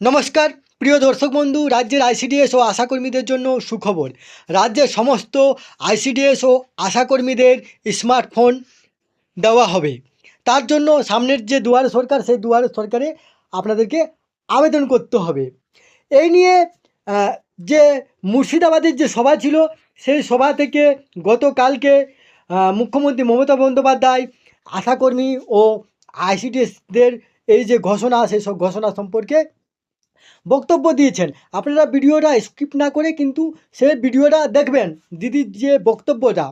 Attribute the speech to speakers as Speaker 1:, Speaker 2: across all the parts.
Speaker 1: নমস্কার, প্রিয় দর্শক বন্ধু, রাজ্যের আইসিডিএস ও আশাকর্মীদের জন্য সুখবর। রাজ্যের সমস্ত আইসিডিএস ও আশাকর্মীদের স্মার্টফোন দেওয়া হবে। তার জন্য সামনের যে দুয়ারে সরকার, সেই দুয়ারে সরকারে আপনাদেরকে আবেদন করতে হবে। এই নিয়ে যে মুর্শিদাবাদের যে সভা ছিল, সেই সভা থেকে গতকালকে মুখ্যমন্ত্রী মমতা বন্দ্যোপাধ্যায়, আশাকর্মী ও আইসিডিএসদের এই যে ঘোষণা, সেই সব ঘোষণা সম্পর্কে বক্তব্য দিয়েছেন। আপনারা ভিডিওটা স্কিপ না করে কিন্তু সেই ভিডিওটা দেখবেন, দিদির যে বক্তব্যটা।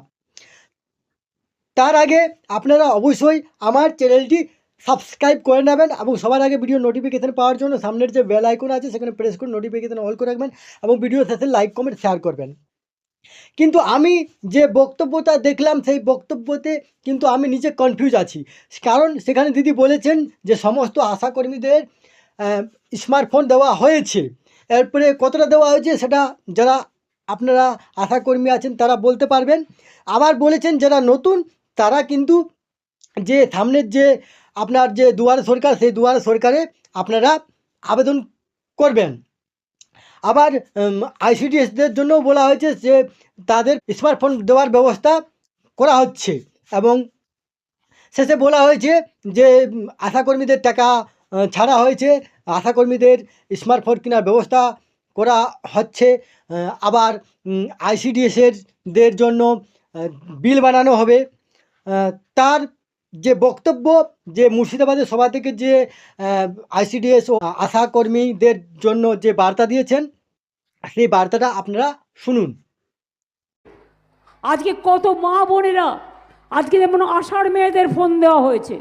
Speaker 1: তার আগে আপনারা অবশ্যই আমার চ্যানেলটি সাবস্ক্রাইব করে নেবেন এবং সবার আগে ভিডিও নোটিফিকেশান পাওয়ার জন্য সামনের যে বেল আইকন আছে, সেখানে প্রেস করে নোটিফিকেশান অল করে রাখবেন এবং ভিডিও শেষে লাইক কমেন্ট শেয়ার করবেন। কিন্তু আমি যে বক্তব্যটা দেখলাম, সেই বক্তব্যতে কিন্তু আমি নিজে কনফিউজ আছি। কারণ সেখানে দিদি বলেছেন যে সমস্ত আশাকর্মীদের স্মার্টফোন দেওয়া হয়েছে। এরপরে কতটা দেওয়া হয়েছে সেটা যারা আপনারা আশাকর্মী আছেন তারা বলতে পারবেন। আবার বলেছেন যারা নতুন তারা কিন্তু যে সামনের যে আপনার যে দুয়ারে সরকার, সেই দুয়ারে সরকারে আপনারা আবেদন করবেন। আবার আইসিডিএসদের জন্য বলা হয়েছে যে তাদের স্মার্টফোন দেওয়ার ব্যবস্থা করা হচ্ছে এবং শেষে বলা হয়েছে যে আশাকর্মীদের টাকা ছাড়া হয়েছে। আশাকর্মীদের স্মার্টফোন কেনার ব্যবস্থা করা হচ্ছে আবার আইসিডিএসের দের জন্য বিল বানানো হবে। তার যে বক্তব্য, যে মুর্শিদাবাদের সভা থেকে যে আইসিডিএস ও আশাকর্মীদের জন্য যে বার্তা দিয়েছেন, সেই বার্তাটা আপনারা শুনুন।
Speaker 2: আজকে কত মা বোনেরা, আজকে যেমন আষাঢ় মেয়েদের ফোন দেওয়া হয়েছে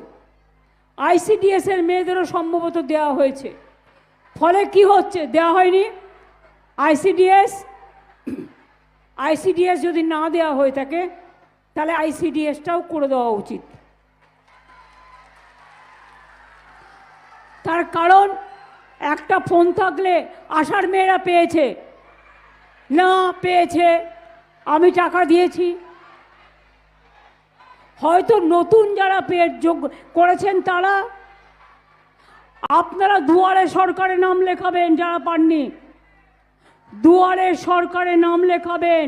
Speaker 2: আইসিডিএস এর মেয়েদেরও সম্ভবত দেওয়া হয়েছে। ফলে কি হচ্ছে? দেওয়া হয়নি। আইসিডিএস আইসিডিএস যদি না দেওয়া হয়ে থাকে, তাহলে আইসিডিএসটাও করে দেওয়া উচিত। তার কারণ, একটা ফোন থাকলে আষাঢ় মেয়েরা পেয়েছে। না পেয়েছে। আমি টাকা দিয়েছি। হয়তো নতুন যারা পেয়ে যোগ করেছেন তারা, আপনারা দুয়ারে সরকারে নাম লেখাবেন যারা পাননি। দুয়ারে সরকারে নাম লেখাবেন,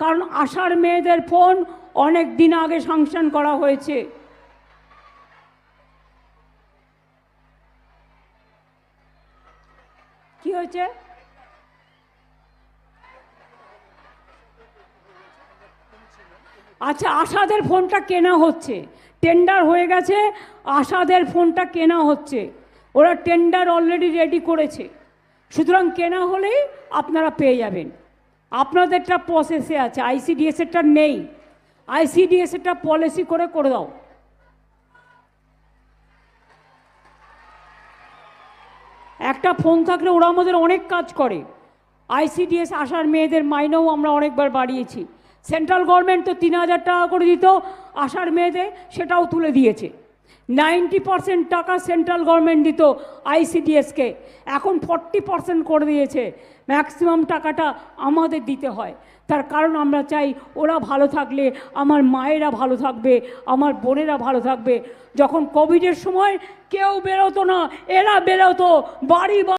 Speaker 2: কারণ আশার মেয়েদের ফোন অনেক দিন আগে সাংশন করা হয়েছে। কি হয়েছে? আচ্ছা আশাদের ফোনটা কেনা হচ্ছে। টেন্ডার হয়ে গেছে, আশাদের ফোনটা কেনা হচ্ছে। ওরা টেন্ডার অলরেডি রেডি করেছে। সুতরাং কেনা হলেই আপনারা পেয়ে যাবেন। আপনাদেরটা প্রসেসে আছে আইসিডিএসেরটা নেই। আইসিডিএসেরটা পলিসি করে করে দাও। একটা ফোন থাকলে ওরা আমাদের অনেক কাজ করে। আইসিডিএস আসার মেয়েদের মাইনেও আমরা অনেকবার বাড়িয়েছি। সেন্ট্রাল গভর্নমেন্ট তো তিন হাজার টাকা করে দিত আসার মেয়েদের সেটাও তুলে দিয়েছে। নাইনটি পার্সেন্ট টাকা সেন্ট্রাল গভর্নমেন্ট দিত আইসিডিএসকে এখন ফর্টি পার্সেন্ট করে দিয়েছে। ম্যাক্সিমাম টাকাটা আমাদের দিতে হয়। তার কারণ আমরা চাই ওরা ভালো থাকলে, আমার মায়েরা ভালো থাকবে, আমার বোনেরা ভালো থাকবে। যখন কোভিডের সময় কেউ বেরোতো না, এরা বেরোতো, বাড়ি